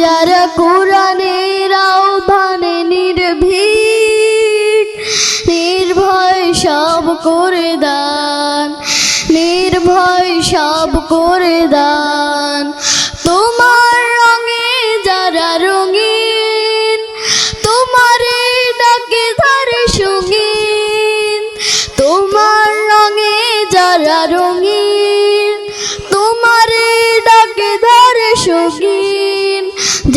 যারা কোরআনের আহ্বানে নির্ভীক, নির্ভয় সব করে দান, নির্ভয় সব করে দান। তোমার রঙে যারা রঙিন, তোমার ডাকে ধরে সঙ্গীন। তোমার রঙে যারা রঙিন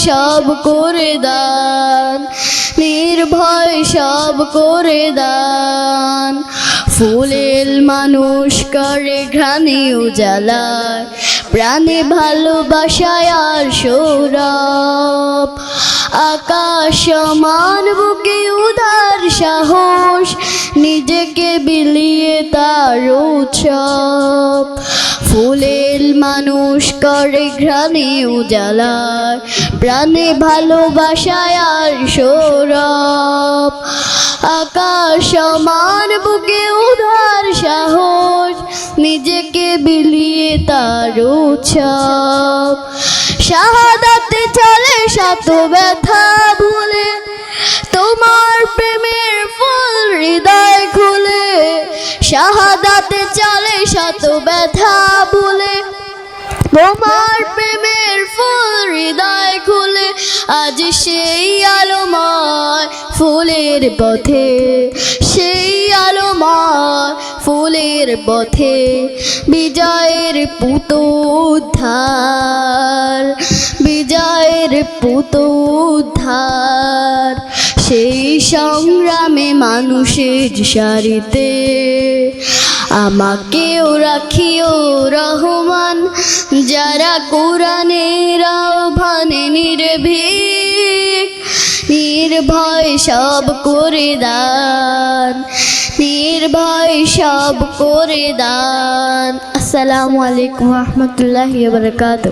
সব করে দান নির্ভয় সব করে দান। ফুলের মানুষ করে ঘানি উজালায় প্রাণে ভালোবাসায় আর সৌরভ। আকাশ সমান, বুকে উদার সাহস, নিজেকে বিলিয়ে তার উৎসব। ফুলের মানুষ করে ঘ্রাণে উজালার প্রাণে ভালোবাসায় আর সৌরভ। আকাশ সমান, বুকে উদার সাহস নিজেকে বিলিয়ে তার উৎসব। শাহাদাতে চলে শত ব্যথা ভুলে, তোমার প্রেমের ফুল হৃদয় খুলে। শাহাদাতে চলে শত ব্যথা ভুলে, তোমার প্রেমের ফুল হৃদয় খুলে। আজ সেই আলোময় ফুলের পথে, সেই পথে বিজয়ের পুত উদ্ধার বিজয়ের পুত উদ্ধার সেই সংগ্রামে মানুষের সারিতে আমাকেও রাখিও রহমান, যারা কোরআনের আহ্বানে নির্ভীক, নির্ভয় সব করে দান। নির্ভয় সব করে দান। আসসালামু আলাইকুম রহমতুল্লাহ বারকাত